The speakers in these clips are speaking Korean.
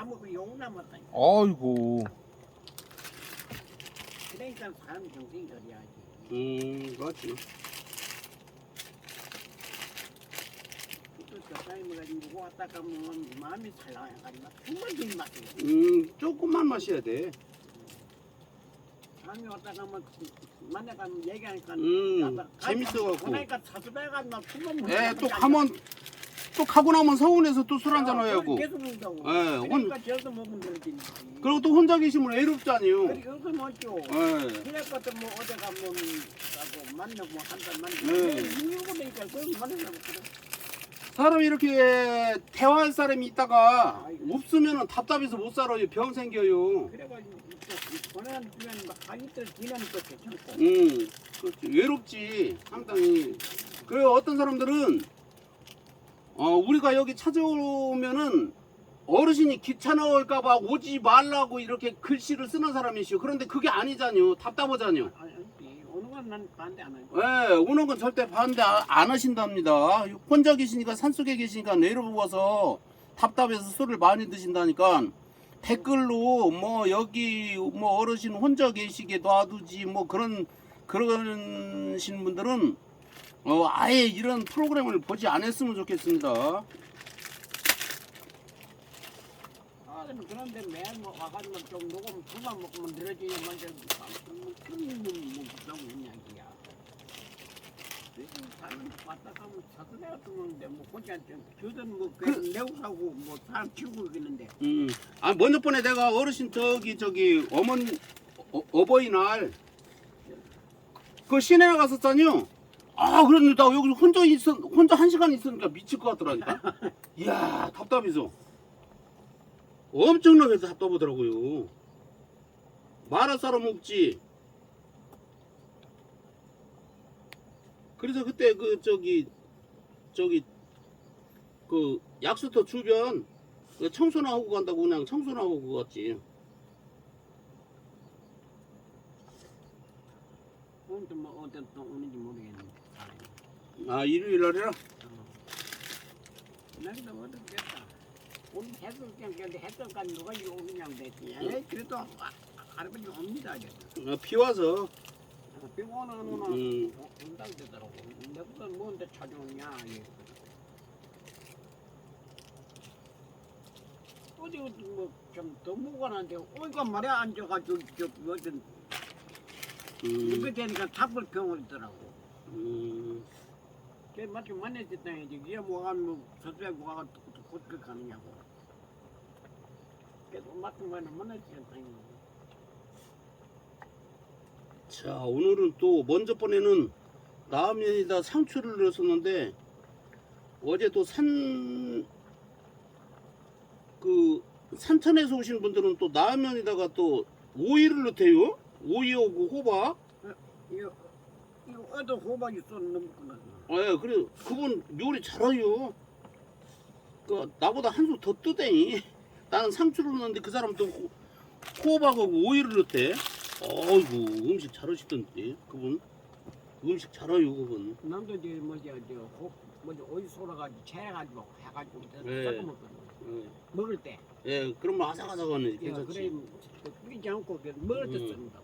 다 먹고 욕 남았다. 아이고. 그러니까 사람 정신이 그래야지. 음, 맞지. 또 저사람이가 누구 왔다 가면 마음이 살랑해가지고 정말 긴 맛이에요. 음, 조금만 마셔야 돼. 왔다 가면 얘기하니까 음, 가다- 재밌어갖고. 그러니까 사수배가 숨은 예, 또 가면, 또 가고 나면 서운해서 또 술 한잔 하고. 계속 먹자고. 예, 혼- 그러니까 저도 먹으면 되지. 그리고 또 혼자 계시면 외롭잖아요. 그리고 여기서 먹죠. 예. 그래 것도 뭐 어디 가면 가고 만나고 한달 만나고 네. 이유가 되니까 그걸 만나고 그래. 사람이 이렇게 대화할 사람이 있다가 없으면 답답해서 못 살아요. 병 생겨요. 그래가지고 보내는 주면 막 하기들 지나니까 괜찮고. 음, 그렇지. 외롭지. 상당히. 그리고 어떤 사람들은, 어, 우리가 여기 찾아오면은 어르신이 귀찮아올까봐 오지 말라고 이렇게 글씨를 쓰는 사람이시오. 그런데 그게 아니잖요. 답답하잖요. 아니, 아니, 어느 건난 반대 안 하고. 예, 오는 건 절대 반대 아- 안 하신답니다. 혼자 계시니까 산속에 계시니까 외로워서 답답해서 술을 많이 드신다니까 댓글로 뭐 여기 뭐 어르신 혼자 계시게 놔두지 뭐 그런 그러신 분들은 어 아예 이런 프로그램을 보지 않았으면 좋겠습니다. 아, 그런데 매일 뭐 와가지고 좀 녹으면 그만 먹으면 늘어지냐 먼저 뭐 무슨 이야기야. 사람 왔다 가면 사수배 같은 건데 뭐 혼자 좀 저든 뭐 그- 그 내고 사고 뭐 사람 키우고 있는데 음, 아 먼저 번에 내가 어르신 저기 저기 어머니 어, 어버이날 그 시내에 갔었잖요. 아 그런데 나 여기서 혼자 있어 혼자 한 시간 있으니까 미칠 것 같더라니까. 이야 답답해서 엄청나게 답답하더라고요. 말할 사람 없지. 그래서 그때 그 저기 저기 그 약수터 주변 그 청소나 하고 간다고 그냥 청소나 하고 갔지. 오늘도 뭐 어떤 또 오는지 사람이. 아 일요일 날이라. 나기도 어렵겠다. 오늘 해설 그냥 근데 해설까지 누가 이거 오냐고 됐지. 에이, 그래도 아- 할아버지 옵니다. 이제. 어, 비 와서. 병원은 오는 음. 온다고 되더라고. 내가 뭔데 찾아오냐. 예. 어디 뭐좀더 무관한데 어이가 말이야 앉아가지고 저 뭐든 음, 이거 되니까 탑불병원 있더라고. 음, 걔 마치 만났을 때 이제 얘 뭐가면 뭐 서수하고 와가 곧그 가느냐고. 맡은 거는 만났을 때자 오늘은 또 먼저 번에는 라면에다 상추를 넣었었는데 어제 또 산 그 산천에서 오신 분들은 또 라면에다가 또 오이를 넣대요. 오이하고 호박. 이 어떤 호박이 쏜 넘구나. 예, 그래 그분 요리 잘해요. 그 나보다 한 수 더 뜨대니. 나는 상추를 넣는데 그 사람 또 호- 호박하고 오이를 넣대. 어이구 음식 잘하시던데 그분. 음식 잘해요 그분. 남도 이제 뭐지 저호 뭐지 오이 쏘라가지고 채가지고 해가지고 네. 섞어 먹거든. 예, 먹을 때. 예 그러면 아삭아삭하네 야, 괜찮지. 그래 끓이지 않고 그 먹을 때 음. 쓴다.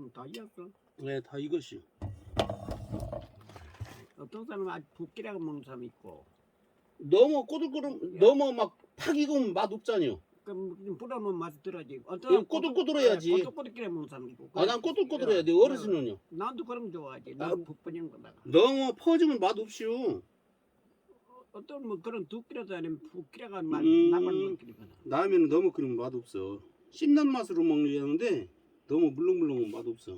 한번 다 이었어. 네, 다 이것이. 어떤 사람은 아주 붓기라고 먹는 사람 있고, 너무 꼬들꼬들, 너무 막팍 익으면 맛 없잖아요. 그럼 좀 불어놓은 맛이 들어지. 어떤 그럼 꼬들꼬들해야지. 꼬들꼬들하게 먹는 사람 있고. 아, 난 꼬들꼬들해야 돼. 어르신은요. 나도 그럼 좋아하지. 아, 난 붓뿌린 거다가. 너무 퍼지면 맛 없이요. 어떤 뭐 그런 두끼라도 아니면 붓기라가 맛 음. 나만 먹기거든. 라면은 너무 그러면 맛 없어. 씹는 맛으로 먹는데 너무 물렁물렁은 맛 없어.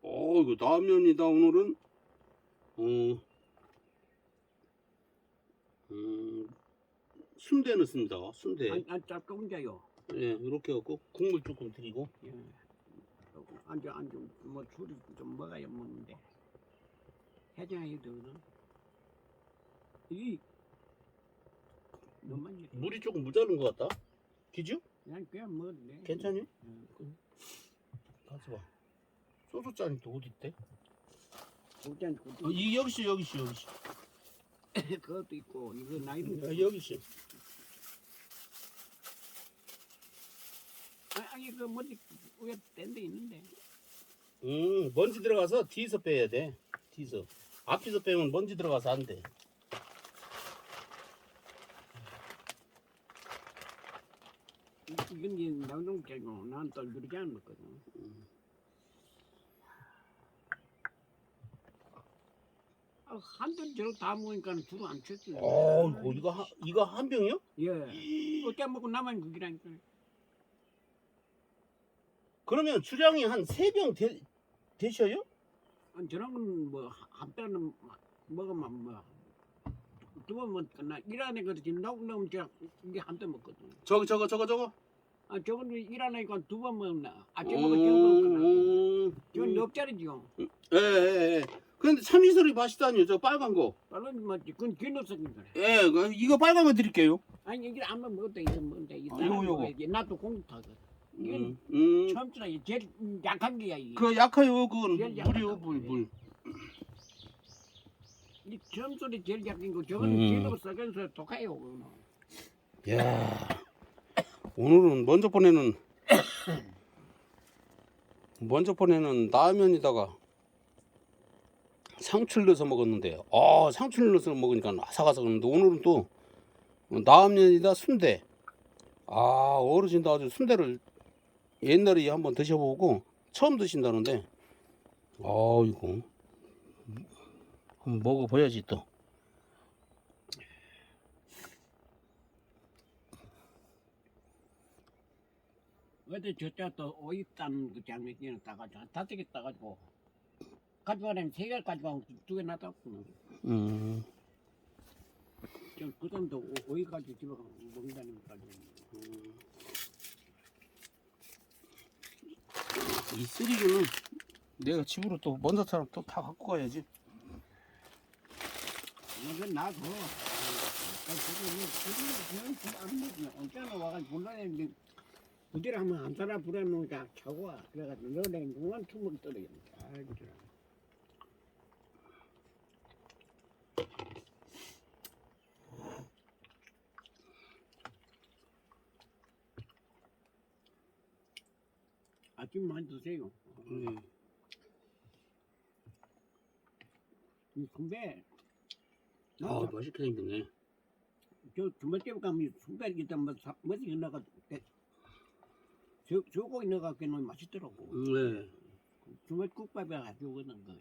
어, 이거 라면이다 오늘은. 어, 음, 순대 넣습니다. 순대. 안, 안 짧게 혼자요. 예, 이렇게 갖고 국물 조금 드리고. 예. 안주 안주 뭐 술이 좀 먹어야 먹는데 해장이 되거든. 이 너무 많이 물이 조금 모자른 것 같다. 기죠? 그냥 그냥 먹어도 돼. 괜찮요? 예. 있어봐. 소주 잔이 또 어디 있대? 일단 어, 이 여기 씨 여기 씨 여기 씨. 그것도 있고 이거 나이도 아, 여기 씨. 아니, 아니 그 뭐지 위에 뗀데 있는데 음 먼지 들어가서 뒤에서 빼야 돼. 뒤에서. 앞에서 빼면 먼지 들어가서 안 돼. 이- 이건 이제 나중깨고 난또 그러지 않았거든 아, 한돈 저렇게 다 먹으니까 두루 안 쳤지 어 이거 이거 한, 이거 한 병이요? 예 어깨 먹고 나만 그기라니까 그러면 주량이 한 세 병 되셔요? 아니, 저런 건 뭐한 배는 먹으면 뭐 두 번 먹거나 일하는 거 지금 나면 저 이게 한배 먹거든 저거 저거 저거 저거. 아 저건 일하니까 두 번 먹나 아침 먹고 저거 먹거나 음, 저건 넉짜리 지금 예, 예, 예. 근데 참이슬이 맛있다니요, 저 빨간 거. 빨리 뭐지 그건 기노석인 거래 예, 그- 이거 빨간 거 드릴게요. 아니 이게 한번 먹었다 이거 먹었다 이거 아, 요거, 요거. 먹어야지 나도 공부 타거든 이게 음, 음. 처음부터 제일 약한 게야 이게 그 약해요, 그건 제일 약하다. 물이요, 물, 물. 이 처음 소리 제일 약한 거 저거는 음. 썩어서 독해요 그거는 야 오늘은 먼저 보내는 먼저 보내는 라면에다가 상추를 넣어서 먹었는데 아 상추를 넣어서 먹으니까 아삭아삭했는데 오늘은 또 라면에다 순대. 아 어르신도 아주 순대를 옛날에 한번 드셔보고 처음 드신다는데. 아 이거. 한번 먹어봐야지 또 어제 저때 또 오이 딴그 장면이 따가지고 다섯 개 따가지고 가져가려면 세개 가져가고 두개 놔뒀구나 음. 사람도 오- 오이 가지고 집에 가서 먹는다는 거 가지고 이 쓰리기는 내가 집으로 또 먼저처럼 또다 갖고 가야지. 이건 나도 그냥 언제나 와가지고 불러내 그들 하면 안 살아 불어놓으자 차고 와 그래가지고 너네 그만 투먹 떨어져 아이고 저런. 아침만 드세요 음. 이 선배 아 맛있게 생겼네. 저 주말때 가면 순백이 때뭐 뭐지 나가 저 저거 넣어갖고는 맛있더라고. 네. 주말 국밥에 가지고 그는 거.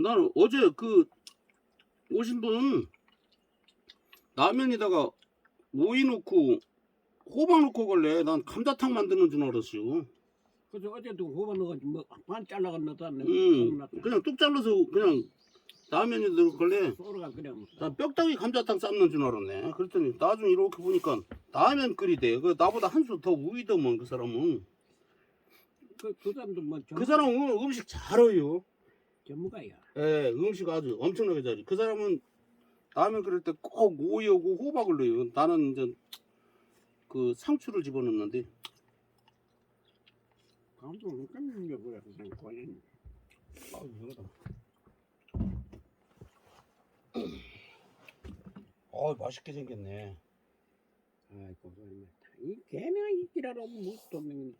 나는 어제 그 오신 분은 라면에다가 오이 넣고 호박 넣고 걸래. 난 감자탕 만드는 줄 알았어요. 그래서 어제도 호박 넣어가지고 뭐반 잘라가 넣었다. 음, 그냥 뚝 잘라서 그냥 넣을 걸래. 소르가 그래. 뭐. 난 뼈다귀 감자탕 삶는 줄 알았네. 그랬더니 나중에 이렇게 보니까 라면 끓이대. 그 나보다 한 수 더 우위더만 그 사람은. 그, 그 사람도 뭐 전, 그 사람은 음식 잘해요. 전문가야. 예, 음식 아주 엄청나게 잘해. 그 사람은 라면 끓일 때 꼭 오이하고 호박을 넣어요. 나는 이제 그 상추를 집어넣는데. 방송 끊는 게 그래. 그냥 관련. 아, 아, 맛있게 생겼네. 아이고 그러네. 이 개미가 있기라도 무엇도 없는.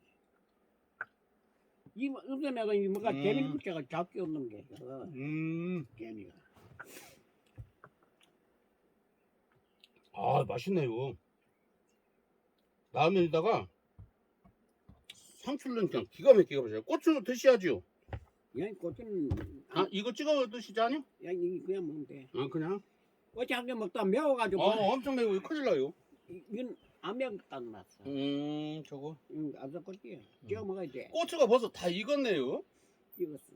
이 음새 내가 이 뭐가 음. 개미 붙여가 잡기 없는 게. 어, 음, 개미가. 아, 맛있네요. 라면에다가 상추를 넣으니까 기가 막히게 보세요. 고추 드셔야 죠. 야, 고추는 아, 이거 찍어 아니? 야, 이 그냥 먹으면 돼. 아, 그냥? 한개 먹다 매워가지고 어, 엄청 매워. 큰일 나요. 이- 이건 안 매웠단 맛어. 음, 저거. 응, 아삭거지. 찍어 먹어야 돼. 고추가 벌써 다 익었네요. 익었어.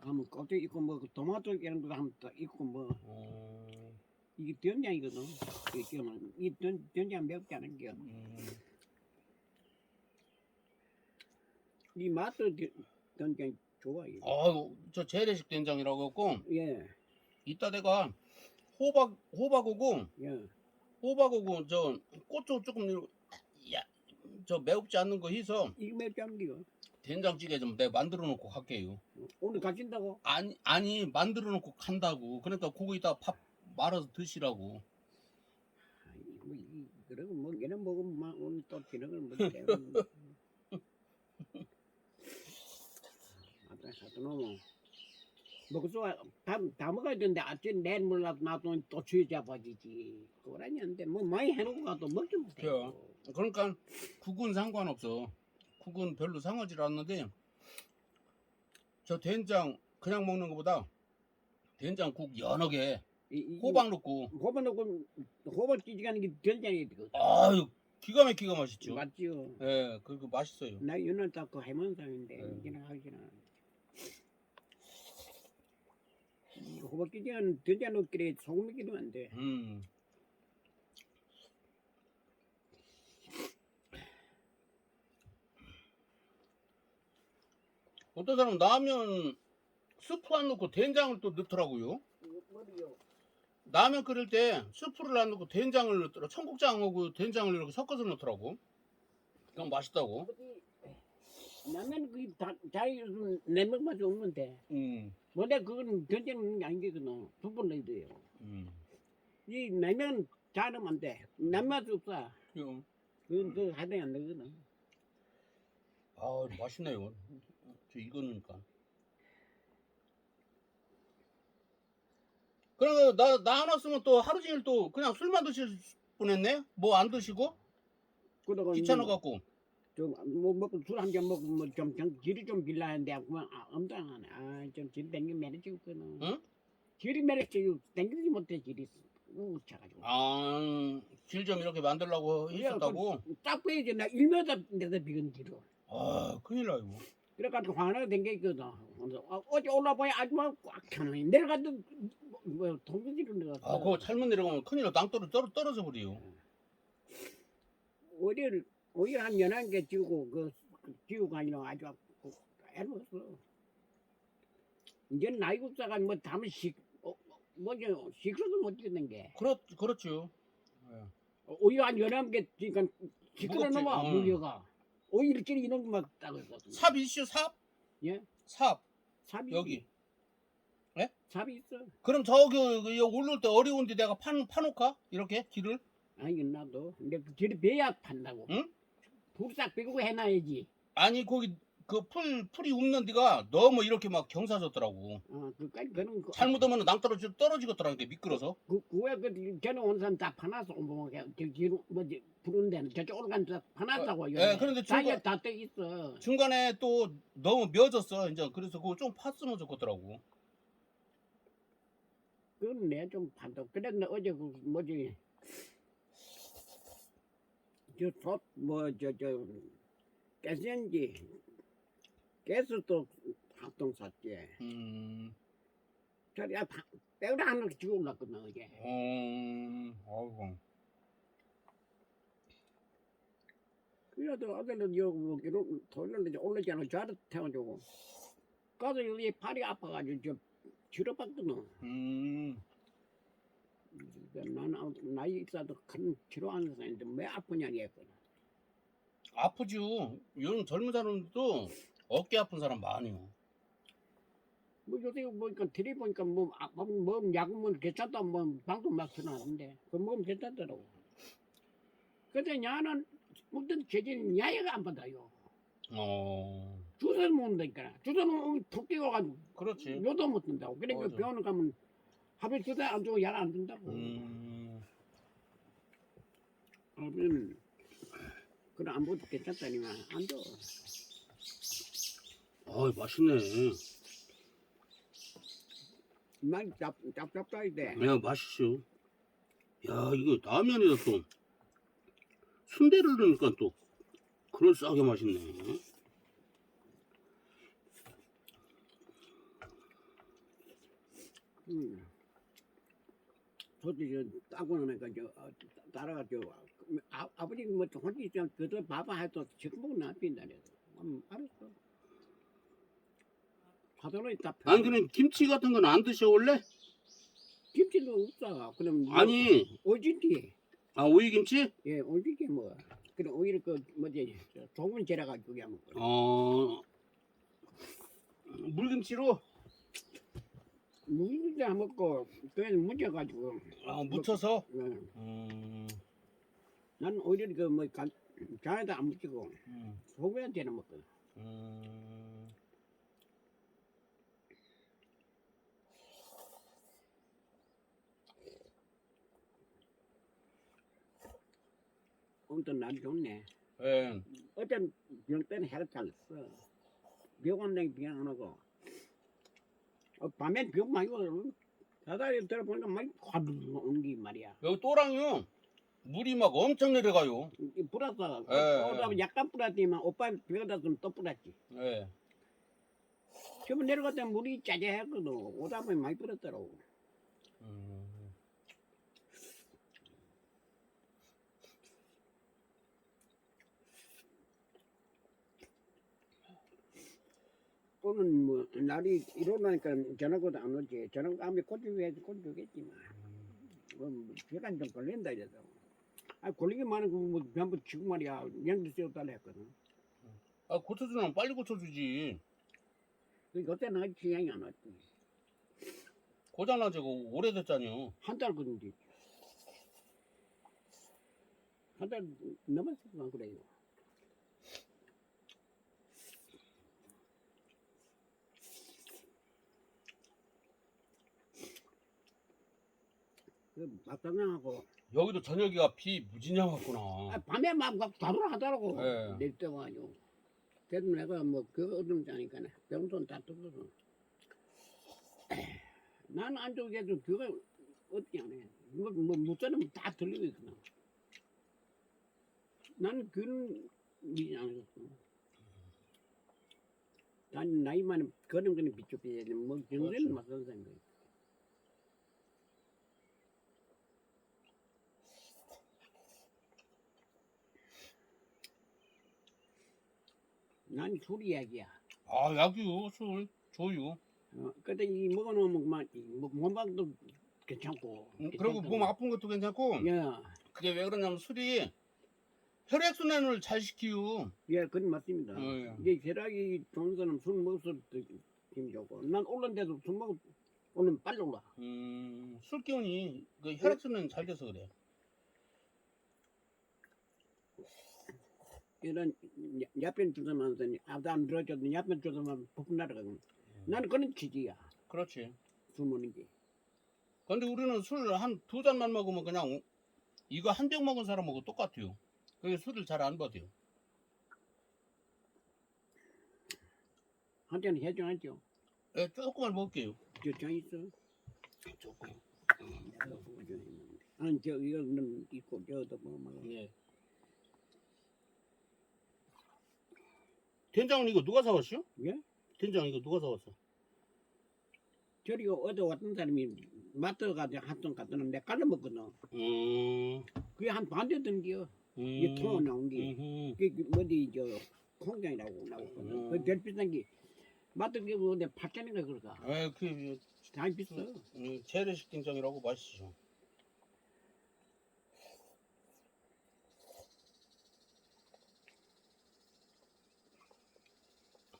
하면 껍질 익고 뭐그 토마토 이런 거 하면 또 익고 뭐 음, 이게 된장이거든. 이게 뭐이 된- 된장 맵지 않은 게. 음. 이 맛도 되- 된장 좋아 이거. 아, 저 재래식 된장이라고 했고 예, 이따 내가 호박 호박하고 예. 호박하고 저 고추 조금 이렇게 야, 저 매웁지 않는 거 해서 이거 몇 장이요? 된장찌개 좀 내가 만들어 놓고 갈게요. 오늘 가신다고? 아니 아니 만들어 놓고 간다고. 그러니까 그거 이따 밥 말아서 드시라고. 아이, 뭐, 이, 그러고 뭐 얘는 먹으면 막 오늘 또 저녁을 먹게. 너무 먹어서 다 다 먹어야 되는데 아침 내일 몰라도 나도 또 주의 잡아지지. 그러냐는데 뭐 많이 해놓고 가도 먹지 못해. 그래요. 그러니까 국은 상관없어. 국은 별로 상하지 않는데 저 된장 그냥 먹는 것보다 된장국 연하게 호박 넣고 호박 넣고 호박 찌지가는 게 된장이 되거든. 아유 기가 막히가 맛있죠. 맞지요. 예, 그거 맛있어요. 나 윤을 닦고 해만상인데 네. 이제는 하기는 이 호박 찌지가는 된장 넣기래 소금이 끼면 안 돼. 음. 어떤 사람 라면 스프 안 넣고 된장을 또 넣더라고요. 머리요. 라면 끓일 때 스프를 안 넣고 된장을 넣더라. 청국장하고 된장을 이렇게 섞어서 넣더라고. 그럼 맛있다고. 라면 그 자기 내먹 맛이 없는데 음. 원래 그건 넣는 게 아니거든. 두번 넣어야 돼요. 음. 이 라면 잘하면 안 돼. 남맛 없어. 음. 그건 그 하등이 안 되거든. 아 맛있네요. 저 이거니까. 그러면 나나 안 왔으면 또 하루 종일 또 그냥 술만 드실 뻔했네. 뭐 안 드시고 그러고 귀찮아 갖고. 좀뭐 먹고 술 한 잔 먹고 뭐좀 길이 좀 빌라는데 그만 아, 엄당하네. 아좀길 땡기 매력지 없거든. 응? 길이 매력지 땡기지 못해 길이 우차가지고. 아 길 좀 이렇게 만들려고 했었다고. 딱 빼야지 나 일면다 내다 비건 길어. 아 큰일 나요. 그래가지고 화나게 된게 있거든. 어, 어제 올라봐야 아줌마 꽉 켜놓니. 내려가도 뭐 동기지로 내가. 아 그거 잘못 내려가면 큰일 나. 땅떨어 떨어, 떨어져 버려요. 오히려 오히려 한 연한 개 지우고 그, 그 지우고 아니라 아주 애먹었어. 이제 나이 굽사가 뭐 담을 식 어, 뭐지 식수도 못 찍는 게 그렇 그렇죠. 예. 오히려 한 연한 개 그러니까 시끄러 무겁지, 넘어 응. 무게가 오히려 찌리 이런 거막 따고 있거든. 삽 이슈 삽? 예? 삽 삽이 여기. 삽이 있어. 그럼 저기 그, 여기 오를 때 어려운데 내가 판 파놓까 이렇게 길을? 아니 나도 근데 그 길이 배야 판다고. 응? 불싹 빼고 해놔야지. 아니 거기 그 풀 풀이 없는 데가 너무 이렇게 막 경사졌더라고. 어 그까지 그런 거. 잘못하면 낭떠러지 떨어지겠더라고 이게 미끄러서. 그, 그왜 그, 전에 온 사람 다 파놨어, 뭐, 저, 뒤로, 뭐지, 푸른 데는 저쪽 올간 다 파놨다고. 예, 그런데 중간- 다떠 있어. 중간에 또 너무 며졌어 이제 그래서 그거 좀 팠으면 좋겠더라고. 그건 내좀 판다. 그랬는데 어제 그, 뭐지, 저, 솥, 뭐, 저, 저, 깨센지, 깨서 또 합동 샀지. 음, 저리, 아, 빼오라 하나 주고 올랐거든, 어제. 음, 아이고. 그래도 아들은 여기 뭐, 토요일에 이제 올라잖아. 저를 태워주고. 가서 여기 팔이 아파가지고, 저, 치료받거든. 음, 나는 나이 있어도 큰 치료하는 사람인데 왜 아프냐 이랬거든. 아프죠. 요즘 젊은 사람들도 어깨 아픈 사람 많아요. 뭐 요새 보니까 들이 보니까 뭐, 아, 뭐, 뭐 약은 괜찮다 뭐 방도 막 전하는데 그 먹으면 괜찮더라고. 근데 야는 어떤 제진 야야가 안 받아요. 어, 주사 먹는다니까. 주사 먹으면 톡 뛰어가지고 그렇지. 요도 못 든다고. 그러니까 맞아. 병원에 가면 하루 주사 안 주고 약 안 준다고. 음, 그러면 그래 안 먹어도 괜찮다니까 안 줘. 아, 맛있네. 난 짭, 돼. 야, 맛있어. 야, 이거 라면에다 또 순대를 넣으니까 또 그럴싸하게 맛있네. 음. 저 따고 나니까 저 어, 따라가 저 아, 아버지 뭐 혼자 있으면 그도 밥을 해도 지금 먹으나 빈다 그래서 음, 알았어. 사도로 다 아니, 그럼 김치 같은 건 안 드셔, 원래? 김치도 없어. 그럼 뭐 아니, 오지지. 아, 오이 김치? 예, 오지지 뭐. 그래 오히려 그 뭐지 저 소금 재라가지고 그냥 먹고. 어 물김치로 무기도 안 먹고 그냥 묻혀가지고. 아, 묻혀서 어, 음, 난 오히려 그뭐 장에다 안 묻히고 음, 소금한테는 먹고. 음. 오늘도 날 좋네. 예. 어떤 병 때는 해를 잘렸어. 병원 내 병안 오고. 어, 밤에 병 많이 오고. 자다리 들어보니까 많이 화두 온게 말이야. 여기 또랑요 물이 막 엄청 내려가요. 이 불었어. 예, 오다 약간 불었지만 오빠 비오다 좀또 불었지. 예. 내려갈 때 물이 짜자했거든. 오다 보면 많이 불었더라고. 음. 오늘 뭐 날이 일어나니까 저녁보다 안 오지. 저녁 아무리 고추해야지 고추겠지만. 뭐 시간 좀 걸린다 이래서. 아 걸리기만 하고 뭐 전부 지금 말이야. 연두 씌웠달라 했거든. 아 고쳐주면 빨리 고쳐주지. 그러니까 그때 나 취향이 안 왔지. 고장나지고 오래됐잖요. 한달 그런지. 한달 넘었을까 그래요. 그 막상하고. 여기도 저녁이가 비 무진장 왔구나. 아, 밤에 막, 막 다루라 하더라고. 예. 내일 때가지고. 그래도 내가 뭐그 어둠 자니까 병돈 다 뜯어서. 나는 안쪽에도 그거 어떻게 안해 뭐, 뭐 묻자면 다 들리고 있거든 나는 그런 일이 아니었어 난 나이만 그런 거는 비춰봐야 돼뭐 그렇죠. 정신은 맞서 생각 난술 이야기야 아 약이요 술 조유. 어, 그때 이 먹어놓으면 막, 이 뭐, 몸방도 괜찮고. 음, 그리고 몸 아픈 것도 괜찮고. 야, 그게 왜 그러냐면 술이 혈액 순환을 잘 시키요. 예, 그건 맞습니다. 예. 이게 혈압이 좋은 사람 술 먹어서 힘 좋고. 난 올랐는데도 술 먹어, 오늘 빨리 올라. 음, 술 기운이 그 혈액 순환이 잘 돼서 그래. 이런 야편 주사면서 아무도 안 들어줘도 야편 주사만 폭 날아가고. 나는 그런 취지야. 그렇지. 술 먹는 게. 근데 우리는 술 한 두 잔만 먹으면 그냥 이거 한 병 먹은 사람하고 똑같아요. 그게 술을 잘안 버텨요. 한 잔 해줘야죠. 예, 조금만 먹을게요. 저장 있어. 조금. 아니, 저, 이거는 있고, 저도 뭐, 뭐. 예. 된장은 이거 누가 사왔어요? 예? 된장 이거 누가 사왔어? 저리 어디 왔던 사람이 마트 가서 한통 갖다 놓으면 내가 깔러 먹거든. 음, 그게 한 반대 던겨. 음, 이게 통 나온 게. 음흠. 그게 뭐지, 저, 콩장이라고 나오거든. 음. 그 제일 비싼 게, 마트 그게 뭐내 8천인가 그럴까. 아, 그 다 비싸. 음, 재래식 된장이라고 맛있죠.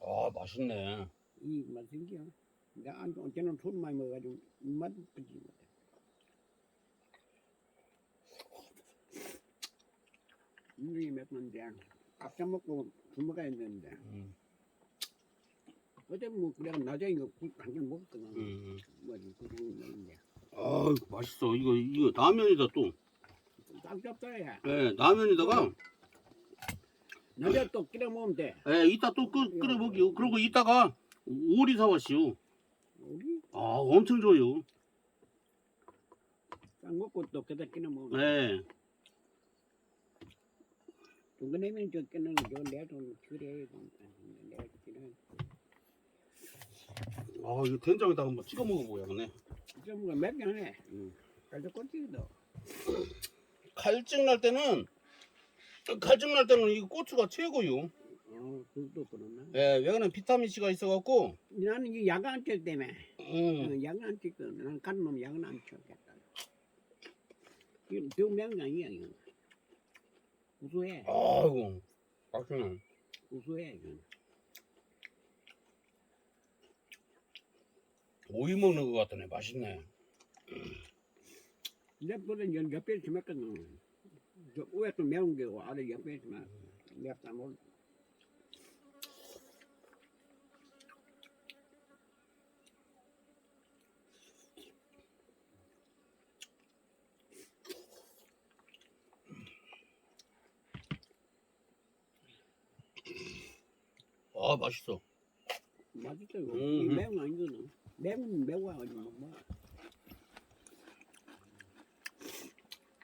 아, 맛있네. 이 맛인겨. 내가 안, 언제는 술 많이 먹어가지고, 맛 붙지 못해. 물이 맵는데, 값좀 먹고 술 먹어야 되는데, 음, 어제 뭐, 그래가 낮에 이거 한잔 먹었거든. 음. 뭐지, 그냥 먹는데. 아, 맛있어. 이거 이거 라면이다 또. 짭짭해야. 예, 라면에다가 낮에 또 끓여 먹으면 돼. 예, 이따 또 끓, 끓여 먹이요. 그리고 이따가 오리 사왔시오. 우리 아, 엄청 좋아요. 딱 먹고 또 그다 끓여 먹으면 돼. 예. 중간에면 저 끓는 거 내가 좀 그래. 내가 끓여. 아, 이거 된장에다가 한번 찍어 먹어보야겠네. 좀 맵게 하네. 응. 갈도 꽂히기도. 갈증 날 때는 갈증 날 때는 이 고추가 최고요. 어, 그것도 그러나. 예, 왜냐면 비타민 C가 있어갖고, 나는 이 약을 안 쳤기 때문에. 음, 어, 약을 안 쳤거든. 나는 간놈 약은 안 쳤겠다. 이거 거 아니야, 이거. 구수해. 아이고 맛있네. 구수해. 이건. 오이 먹는 것 같더니 맛있네. 내보다 연 옆에 좀 했거든. 저 위에 또 매운 게 아래 있지만 맵다 뭘. 아 맛있어. 맛있어 이거. 음. 매운 거 아니거든. 매운 매워 가지고 뭐.